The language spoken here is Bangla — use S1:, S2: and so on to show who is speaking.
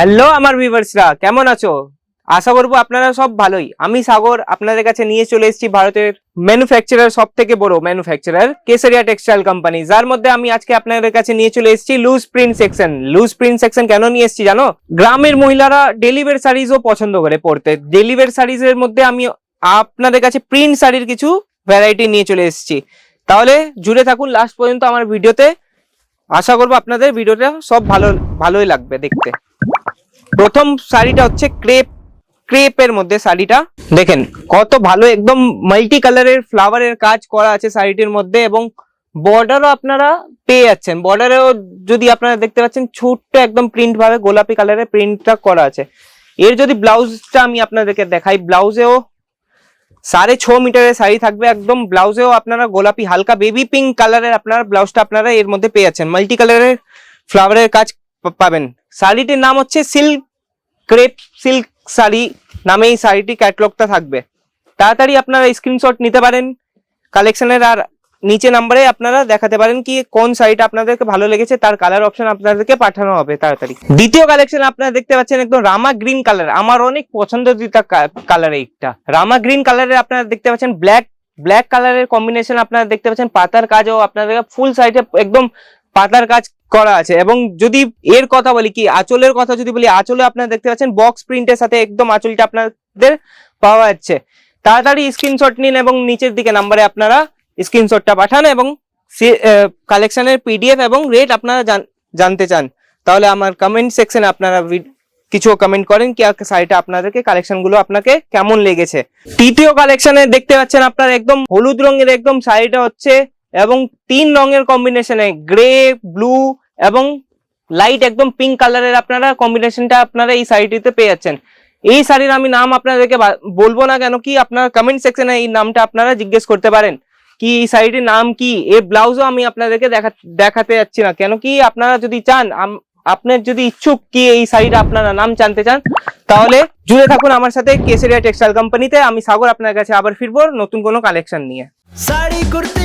S1: হ্যালো আমার ভিভার্সরা কেমন আছো? আশা করব আপনারা সব ভালোই। আমি সাগর, আপনাদের কাছে নিয়ে চলে এসেছি ভারতের ম্যানুফ্যাকচারার সব থেকে বড় ম্যানুফ্যাকচারার কেসারিয়া টেক্সটাইল কোম্পানি। যার মধ্যে আমি আজকে আপনাদের কাছে নিয়ে চলে এসেছি loose print section loose print section কেন নিয়ে এসেছি জানো? গ্রামের মহিলারা ডেলিভার শাড়িজও পছন্দ করে পরতে। ডেলিভার শাড়িজের মধ্যে আমি আপনাদের কাছে প্রিন্ট শাড়ির কিছু ভ্যারাইটি নিয়ে চলে এসেছি। তাহলে জুড়ে থাকুন লাস্ট পর্যন্ত আমার ভিডিওতে। আশা করব আপনাদের ভিডিওটা সব ভালো, ভালোই লাগবে দেখতে। প্রথম শাড়িটা হচ্ছে ক্রেপ, ক্রেপের মধ্যে শাড়িটা। দেখেন, কত ভালো একদম মাল্টি কালারের ফ্লাওয়ারের কাজ করা আছে শাড়িটির মধ্যে এবং বর্ডারও আপনারা পেয়ে যাচ্ছেন। বর্ডারেও যদি আপনারা দেখতে পাচ্ছেন, ছোট্ট একদম প্রিন্ট ভাবে গোলাপি কালারের প্রিন্টটা করা আছে। এর যদি ব্লাউজটা আমি আপনাদেরকে দেখাই, ব্লাউজেও সাড়ে ছ মিটারের শাড়ি থাকবে একদম। ব্লাউজেও আপনারা গোলাপি, হালকা বেবি পিঙ্ক কালারের আপনারা ব্লাউজটা আপনারা এর মধ্যে পেয়ে যাচ্ছেন। মাল্টি কালারের ফ্লাওয়ারের কাজ পাবেন। শাড়িটির নাম হচ্ছে সিল্ক ক্রেপ, সিল্ক শাড়ি নামে এই শাড়িটি ক্যাটলগটা থাকবে। তাড়াতাড়ি আপনারা স্ক্রিনশট নিতে পারেন। কালেকশনের আর নিচে নাম্বারে আপনারা দেখাতে পারেন কি কোন শাড়িটা আপনাদেরকে ভালো লেগেছে, তার কালার অপশন আপনাদেরকে পাঠানো হবে তাড়াতাড়ি। দ্বিতীয় কালেকশন আপনারা দেখতে পাচ্ছেন একদম রামা গ্রিন কালার আমার অনেক পছন্দিত কালার এইটা। রামা গ্রিন কালারের আপনারা দেখতে পাচ্ছেন ব্ল্যাক ব্ল্যাক কালারের কম্বিনেশন আপনারা দেখতে পাচ্ছেন। পাতার কাজও আপনাদের ফুল সাইডে একদম পাতার কাজ করা আছে এবং যদি এর কথা বলি কি, আঁচলের কথা যদি বলি, আঁচলে আপনারা দেখতে পাচ্ছেন বক্স প্রিন্টের সাথে একদম আঁচলটা আপনাদের পাওয়া যাচ্ছে। তাড়াতাড়ি স্ক্রিনশট নিন এবং নিচের দিকে নাম্বারে আপনারা স্ক্রিনশটটা পাঠান এবং কালেকশনের পিডিএফ এবং রেট আপনারা জান- জানতে চান। তাহলে আমার কমেন্ট সেকশনে আপনারা কিছু কমেন্ট করেন কি শাড়িটা আপনাদেরকে কালেকশনগুলো আপনাকে কেমন লেগেছে। তৃতীয় কালেকশনে দেখতে পাচ্ছেন আপনার একদম হলুদ রঙের একদম শাড়িটা হচ্ছে এবং তিন রঙের কম্বিনেশনে গ্রে ব্লু এবং লাইট একদম পিঙ্ক কালারের আপনারা কম্বিনেশনটা আপনারা এই শাড়িটিতে পেয়ে যাচ্ছেন। এই শাড়ির আমি নাম আপনাদেরকে বলব না কেন কি আপনারা কমেন্ট সেকশনে এই নামটা আপনারা জিজ্ঞেস করতে পারেন। কি এই শাড়িটির নাম কি? এই ব্লাউজও আমি আপনাদেরকে দেখা, দেখাতে যাচ্ছি না। কেন কি আপনারা যদি চান আপনার যদি ইচ্ছুক কি এই শাড়িটা আপনারা নাম জানতে চান, তাহলে জুড়ে থাকুন আমার সাথে কেসেরিয়া টেক্সটাইল কোম্পানিতে আমি সাগর আপনার কাছে আবার ফিরবো নতুন কোনো কালেকশন নিয়ে।
S2: শাড়ি করতে